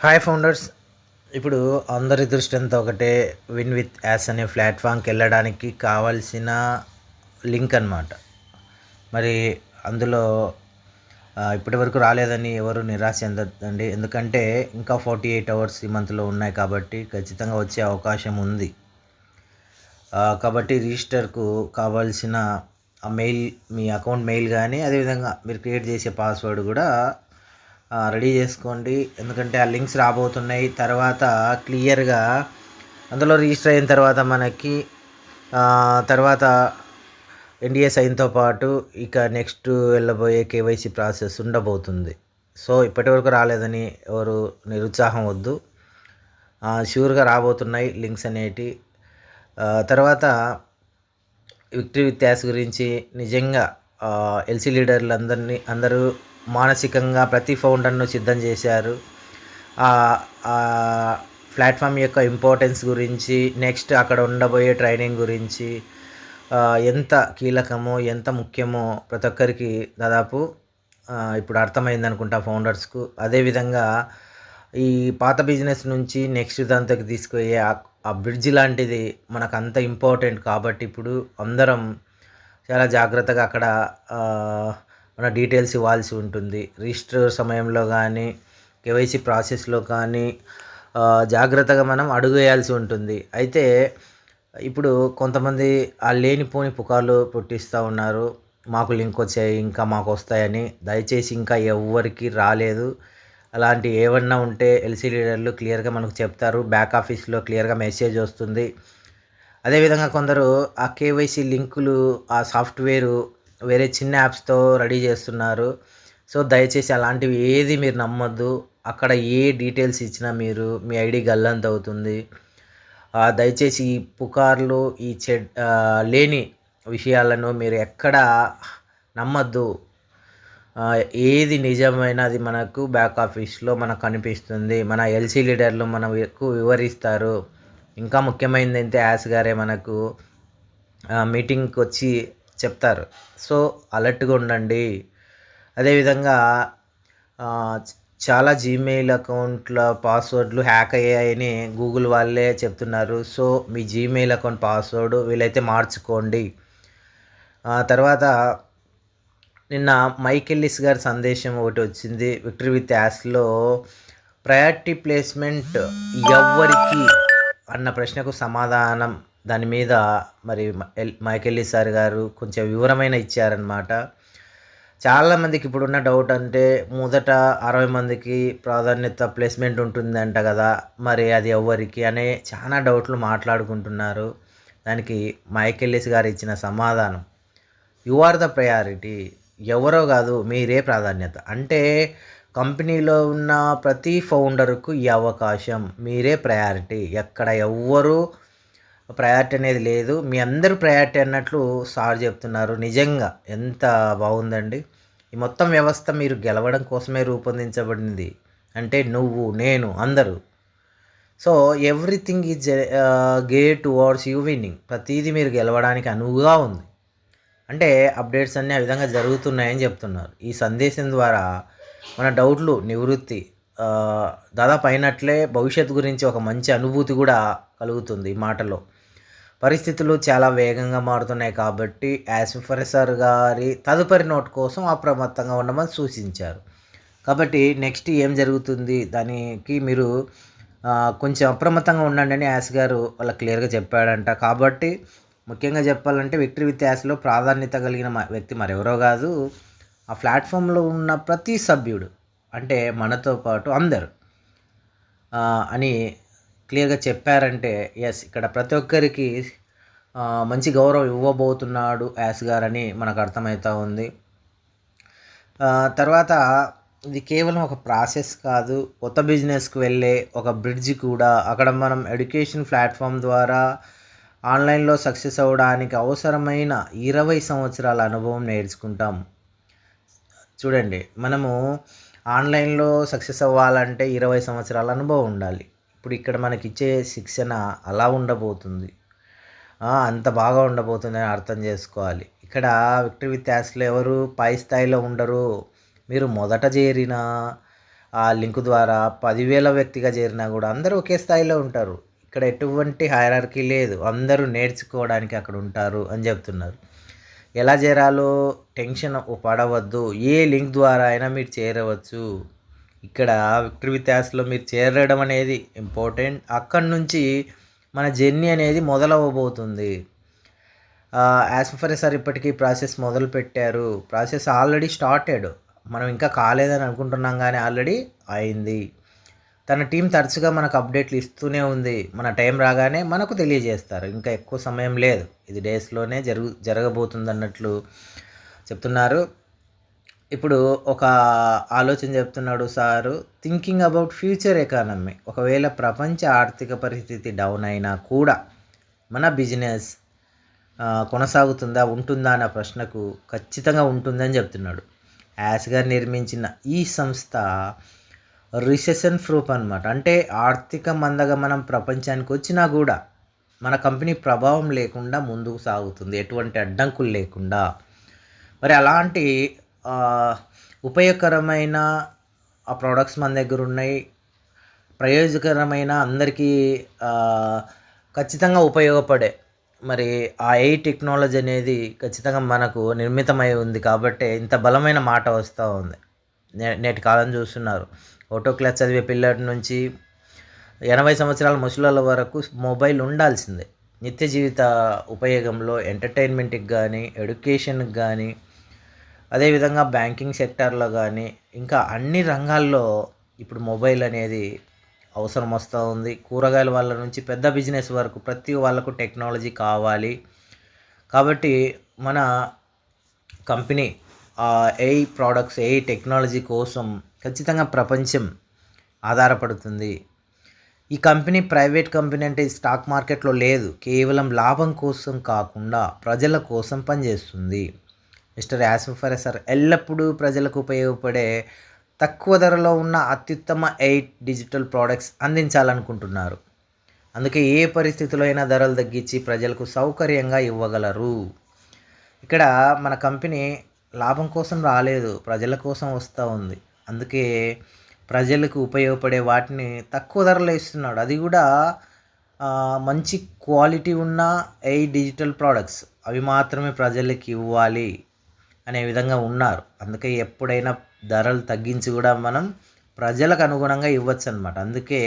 Hi founders ఇప్పుడు అందరి దృష్టి అంతా ఒకటే విన్ విత్ యాస్ అనే ప్లాట్ఫామ్కి వెళ్ళడానికి కావాల్సిన లింక్ అన్నమాట. మరి అందులో ఇప్పటివరకు ఇప్పటి వరకు రాలేదని ఎవరు నిరాశ చెందండి ఎందుకంటే ఇంకా ఫార్టీ ఎయిట్ అవర్స్ ఈ మంత్లో ఉన్నాయి కాబట్టి ఖచ్చితంగా వచ్చే అవకాశం ఉంది. కాబట్టి రిజిస్టర్కు కావాల్సిన ఆ మెయిల్ మీ అకౌంట్ మెయిల్ కానీ అదేవిధంగా మీరు క్రియేట్ చేసే పాస్వర్డ్ కూడా రెడీ చేసుకోండి. ఎందుకంటే ఆ లింక్స్ రాబోతున్నాయి. తర్వాత క్లియర్గా అందులో రిజిస్టర్ అయిన తర్వాత మనకి తర్వాత ఎన్డీఏ సైన్తో పాటు ఇక నెక్స్ట్ వెళ్ళబోయే కేవైసీ ప్రాసెస్ ఉండబోతుంది. సో ఇప్పటివరకు రాలేదని ఎవరు నిరుత్సాహం వద్దు. షూర్గా రాబోతున్నాయి లింక్స్ అనేటి. తర్వాత విక్టరీ విత్యాస్ గురించి నిజంగా ఎల్సీ లీడర్లు అందరినీ అందరూ మానసికంగా ప్రతి ఫౌండర్ను సిద్ధం చేశారు. ఆ ప్లాట్ఫామ్ యొక్క ఇంపార్టెన్స్ గురించి నెక్స్ట్ అక్కడ ఉండబోయే ట్రైనింగ్ గురించి ఎంత కీలకమో ఎంత ముఖ్యమో ప్రతి ఒక్కరికి దాదాపు ఇప్పుడు అర్థమైంది అనుకుంటా ఫౌండర్స్కు అదేవిధంగా ఈ పాత బిజినెస్ నుంచి నెక్స్ట్ దాంతోకి తీసుకుపోయే ఆ- ఆ బ్రిడ్జ్ లాంటిది మనకు అంత ఇంపార్టెంట్ కాబట్టి ఇప్పుడు అందరం చాలా జాగ్రత్తగా అక్కడ మన డీటెయిల్స్ ఇవ్వాల్సి ఉంటుంది. రిజిస్టర్ సమయంలో కానీ కేవైసీ ప్రాసెస్లో కానీ జాగ్రత్తగా మనం అడుగు వేయాల్సి ఉంటుంది. అయితే ఇప్పుడు కొంతమంది ఆ లేనిపోని పుకార్లు పుట్టిస్తూ ఉన్నారు. మాకు లింక్ వచ్చాయి ఇంకా మాకు వస్తాయని. దయచేసి ఇంకా ఎవ్వరికి రాలేదు. అలాంటి ఏమన్నా ఉంటే ఎల్సీ లీడర్లు క్లియర్గా మనకు చెప్తారు. బ్యాక్ ఆఫీస్లో క్లియర్గా మెసేజ్ వస్తుంది. అదేవిధంగా కొందరు ఆ కేవైసీ లింకులు ఆ సాఫ్ట్వేరు వేరే చిన్న యాప్స్తో రెడీ చేస్తున్నారు. సో దయచేసి అలాంటివి ఏది మీరు నమ్మొద్దు. అక్కడ ఏ డీటెయిల్స్ ఇచ్చినా మీరు మీ ఐడి గల్లంత అవుతుంది. దయచేసి ఈ పుకార్లు ఈ చెడ్ లేని విషయాలను మీరు ఎక్కడ నమ్మద్దు. ఏది నిజమైనది మనకు బ్యాక్ ఆఫీస్లో మనకు కనిపిస్తుంది. మన ఎల్సీ లీడర్లు మనకు వివరిస్తారు. ఇంకా ముఖ్యమైనది అయితే యాస్ గారే మనకు మీటింగ్కి వచ్చి చెప్తారు. సో అలర్ట్గా ఉండండి. అదేవిధంగా చాలా జీమెయిల్ అకౌంట్ల పాస్వర్డ్లు హ్యాక్ అయ్యాయని గూగుల్ వాళ్ళే చెప్తున్నారు. సో మీ జీమెయిల్ అకౌంట్ పాస్వర్డ్ వీలైతే మార్చుకోండి. తర్వాత నిన్న మైకెల్లిస్ గారి సందేశం ఒకటి వచ్చింది. విక్టరీ విత్ యాస్లో ప్రయారిటీ ప్లేస్మెంట్ ఎవ్వరికి అన్న ప్రశ్నకు సమాధానం. దాని మీద మరి ఎల్- మైకెల్లి సార్ గారు కొంచెం వివరమైన ఇచ్చారనమాట చాలామందికి ఇప్పుడున్న డౌట్ అంటే మొదట అరవై మందికి ప్రాధాన్యత ప్లేస్మెంట్ ఉంటుందంట కదా మరి అది ఎవరికి అనే చాలా డౌట్లు మాట్లాడుకుంటున్నారు. దానికి మైకెల్లిస్ గారు ఇచ్చిన సమాధానం యు ఆర్ ద ప్రయారిటీ ఎవరో కాదు మీరే ప్రాధాన్యత. అంటే కంపెనీలో ఉన్న ప్రతి ఫౌండర్కు ఈ అవకాశం మీరే ప్రయారిటీ ఎక్కడ ఎవ్వరూ ప్రయారిటీ అనేది లేదు. మీ అందరూ ప్రయారిటీ అన్నట్లు సార్ చెప్తున్నారు. నిజంగా ఎంత బాగుందండి. ఈ మొత్తం వ్యవస్థ మీరు గెలవడం కోసమే రూపొందించబడింది. అంటే నువ్వు నేను అందరూ. సో ఎవ్రీథింగ్ ఈజ్ గే టువర్డ్స్ యూ విన్నింగ్. ప్రతిదీ మీరు గెలవడానికి అనువుగా ఉంది. అంటే అప్డేట్స్ అన్నీ ఆ విధంగా జరుగుతున్నాయని చెప్తున్నారు. ఈ సందేశం ద్వారా మన డౌట్లు నివృత్తి దాదాపు అయినట్లే భవిష్యత్తు గురించి ఒక మంచి అనుభూతి కూడా కలుగుతుంది ఈ మాటలో. పరిస్థితులు చాలా వేగంగా మారుతున్నాయి కాబట్టి యాస్ ప్రొఫెసర్ గారి తదుపరి నోట్ కోసం అప్రమత్తంగా ఉండమని సూచించారు. కాబట్టి నెక్స్ట్ ఏం జరుగుతుంది? దానికి మీరు కొంచెం అప్రమత్తంగా ఉండండి అని యాస్ గారు వాళ్ళ క్లియర్గా చెప్పాడంట. కాబట్టి ముఖ్యంగా చెప్పాలంటే విక్టరీ విత్ యాస్లో ప్రాధాన్యత కలిగిన వ్యక్తి మరెవరో కాదు. ఆ ప్లాట్ఫామ్లో ఉన్న ప్రతి సభ్యుడు అంటే మనతో పాటు అందరు అని క్లియర్గా చెప్పారంటే ఎస్ ఇక్కడ ప్రతి ఒక్కరికి మంచి గౌరవం ఇవ్వబోతున్నాడు యాస్ గారని మనకు అర్థమవుతూ ఉంది. తర్వాత ఇది కేవలం ఒక ప్రాసెస్ కాదు కొత్త బిజినెస్కి వెళ్ళే ఒక బ్రిడ్జ్ కూడా. అక్కడ మనం ఎడ్యుకేషన్ ప్లాట్ఫామ్ ద్వారా ఆన్లైన్లో సక్సెస్ అవ్వడానికి అవసరమైన ఇరవై సంవత్సరాల అనుభవం నేర్చుకుంటాం. చూడండి మనము ఆన్లైన్లో సక్సెస్ అవ్వాలంటే ఇరవై సంవత్సరాల అనుభవం ఉండాలి. ఇప్పుడు ఇక్కడ మనకి ఇచ్చే శిక్షణ అలా ఉండబోతుంది. అంత బాగా ఉండబోతుందని అర్థం చేసుకోవాలి. ఇక్కడ విక్టరీ విత్ యాస్లో ఎవరు పై స్థాయిలో ఉండరు. మీరు మొదట చేరిన ఆ లింక్ ద్వారా పదివేల వ్యక్తిగా చేరినా కూడా అందరూ ఒకే స్థాయిలో ఉంటారు. ఇక్కడ ఎటువంటి హైరార్కీ లేదు. అందరూ నేర్చుకోవడానికి అక్కడ ఉంటారు అని చెప్తున్నారు. ఎలా చేరాలో టెన్షన్ పడవద్దు. ఏ లింక్ ద్వారా అయినా మీరు చేరవచ్చు. ఇక్కడ విక్టరీ విత్యాస్లో మీరు చేరడం అనేది ఇంపార్టెంట్. అక్కడి నుంచి మన జర్నీ అనేది మొదలవ్వబోతుంది. యాస్ ఫర్ సార్ ఇప్పటికీ ప్రాసెస్ మొదలు పెట్టారు ప్రాసెస్ ఆల్రెడీ స్టార్టెడ్. మనం ఇంకా కాలేదని అనుకుంటున్నాం కానీ ఆల్రెడీ అయింది. తన టీం తరచుగా మనకు అప్డేట్లు ఇస్తూనే ఉంది. మన టైం రాగానే మనకు తెలియజేస్తారు. ఇంకా ఎక్కువ సమయం లేదు. ఇది డేస్లోనే జరుగు జరగబోతుంది అన్నట్లు చెప్తున్నారు. ఇప్పుడు ఒక ఆలోచన చెప్తున్నాడు sir. Thinking about future economy ఒకవేళ ప్రపంచ ఆర్థిక పరిస్థితి డౌన్ అయినా కూడా మన బిజినెస్ కొనసాగుతుందా ఉంటుందా అన్న ప్రశ్నకు ఖచ్చితంగా ఉంటుందని చెప్తున్నాడు. యాస్గా నిర్మించిన ఈ సంస్థ రిసెషన్ ప్రూఫ్ అనమాట అంటే ఆర్థిక మందగమనం ప్రపంచానికి వచ్చినా కూడా మన కంపెనీ ప్రభావం లేకుండా ముందుకు సాగుతుంది. ఎటువంటి అడ్డంకులు లేకుండా. మరి అలాంటి ఉపయోగకరమైన ఆ ప్రోడక్ట్స్ మన దగ్గర ఉన్నాయి. ప్రయోజకరమైన అందరికీ ఖచ్చితంగా ఉపయోగపడే. మరి ఆ ఏ టెక్నాలజీ అనేది ఖచ్చితంగా మనకు నిర్మితమై ఉంది కాబట్టి ఇంత బలమైన మాట వస్తూ ఉంది. నే నేటి కాలం చూస్తున్నారు. ఒకటో క్లాస్ చదివే పిల్లటి నుంచి ఎనభై సంవత్సరాల ముసలాల వరకు మొబైల్ ఉండాల్సిందే. నిత్య జీవిత ఉపయోగంలో ఎంటర్టైన్మెంట్కి కానీ ఎడ్యుకేషన్కి కానీ అదేవిధంగా బ్యాంకింగ్ సెక్టార్లో కానీ ఇంకా అన్ని రంగాల్లో ఇప్పుడు మొబైల్ అనేది అవసరం వస్తూ ఉంది. కూరగాయల వాళ్ళ నుంచి పెద్ద బిజినెస్ వరకు ప్రతి వాళ్ళకు టెక్నాలజీ కావాలి. కాబట్టి మన company AI products AI technology కోసం ఖచ్చితంగా ప్రపంచం ఆధారపడుతుంది. ఈ కంపెనీ ప్రైవేట్ కంపెనీ అంటే స్టాక్ మార్కెట్లో లేదు. కేవలం లాభం కోసం కాకుండా ప్రజల కోసం పనిచేస్తుంది. మిస్టర్ యాసిఫర్ సార్ ఎల్లప్పుడూ ప్రజలకు ఉపయోగపడే తక్కువ ధరలో ఉన్న అత్యుత్తమ ఎయిట్ డిజిటల్ ప్రోడక్ట్స్ అందించాలనుకుంటున్నారు. అందుకే ఏ పరిస్థితిలో అయినా ధరలు తగ్గించి ప్రజలకు సౌకర్యంగా ఇవ్వగలరు. ఇక్కడ మన కంపెనీ లాభం కోసం రాలేదు ప్రజల కోసం వస్తూ ఉంది. అందుకే ప్రజలకు ఉపయోగపడే వాటిని తక్కువ ధరలో ఇస్తున్నాడు. అది కూడా మంచి క్వాలిటీ ఉన్న ఏ డిజిటల్ ప్రోడక్ట్స్. అవి మాత్రమే ప్రజలకి ఇవ్వాలి. అనే విధంగా ఉన్నారు. అందుకే ఎప్పుడైనా ధరలు తగ్గించి కూడా మనం ప్రజలకు అనుగుణంగా ఇవ్వచ్చు అనమాట అందుకే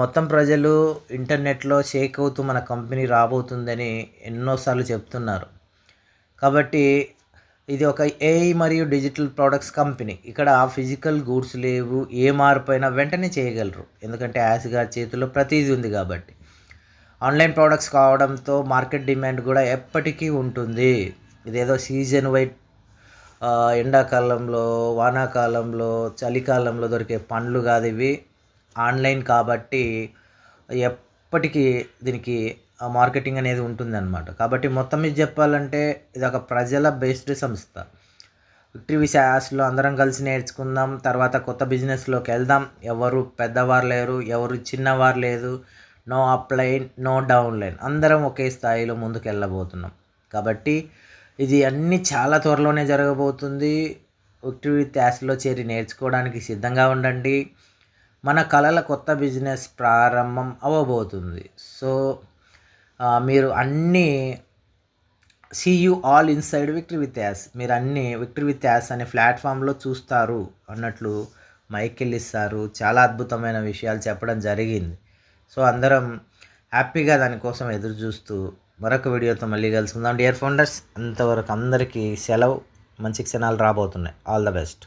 మొత్తం ప్రజలు ఇంటర్నెట్లో షేక్ అవుతూ మన కంపెనీ రాబోతుందని ఎన్నోసార్లు చెప్తున్నారు. కాబట్టి ఇది ఒక ఏఐ మరియు డిజిటల్ ప్రోడక్ట్స్ కంపెనీ. ఇక్కడ ఫిజికల్ గూడ్స్ లేవు ఏ మార్పు అయినా వెంటనే చేయగలరు. ఎందుకంటే యాస్ గారి చేతిలో ప్రతిదీ ఉంది కాబట్టి. ఆన్లైన్ ప్రోడక్ట్స్ కావడంతో మార్కెట్ డిమాండ్ కూడా ఎప్పటికీ ఉంటుంది. ఇదేదో సీజన్ వైట్ ఎండాకాలంలో వానాకాలంలో చలికాలంలో దొరికే పండ్లు కాదు ఇవి. ఆన్లైన్ కాబట్టి ఎప్పటికీ దీనికి మార్కెటింగ్ అనేది ఉంటుందన్నమాట. కాబట్టి మొత్తం మీద చెప్పాలంటే ఇది ఒక ప్రజల బేస్డ్ సంస్థ. విక్టరీ యాస్లో అందరం కలిసి నేర్చుకుందాం తర్వాత కొత్త బిజినెస్లోకి వెళ్దాం. ఎవరు పెద్దవారు లేరు ఎవరు చిన్నవారు లేదు నో అప్లైన్ నో డౌన్లైన్ అందరం ఒకే స్థాయిలో ముందుకు వెళ్ళబోతున్నాం కాబట్టి ఇది అన్నీ చాలా త్వరలోనే జరగబోతుంది. విక్టరీ విత్ చేరి నేర్చుకోవడానికి సిద్ధంగా ఉండండి. మన కళల కొత్త బిజినెస్ ప్రారంభం అవ్వబోతుంది. సో మీరు అన్నీ see you all inside victory with us మీరు అన్నీ విక్టరీ విత్ యాస్ అనే ప్లాట్ఫామ్లో చూస్తారు అన్నట్లు మైకెల్ ఇస్తారు. చాలా అద్భుతమైన విషయాలు చెప్పడం జరిగింది. సో అందరం హ్యాపీగా దానికోసం ఎదురు చూస్తూ మరొక వీడియోతో మళ్ళీ కలుసుకుందాం. డియర్ ఫౌండర్స్ అంతవరకు అందరికీ సెలవు. మంచి క్షణాలు రాబోతున్నాయి. All the best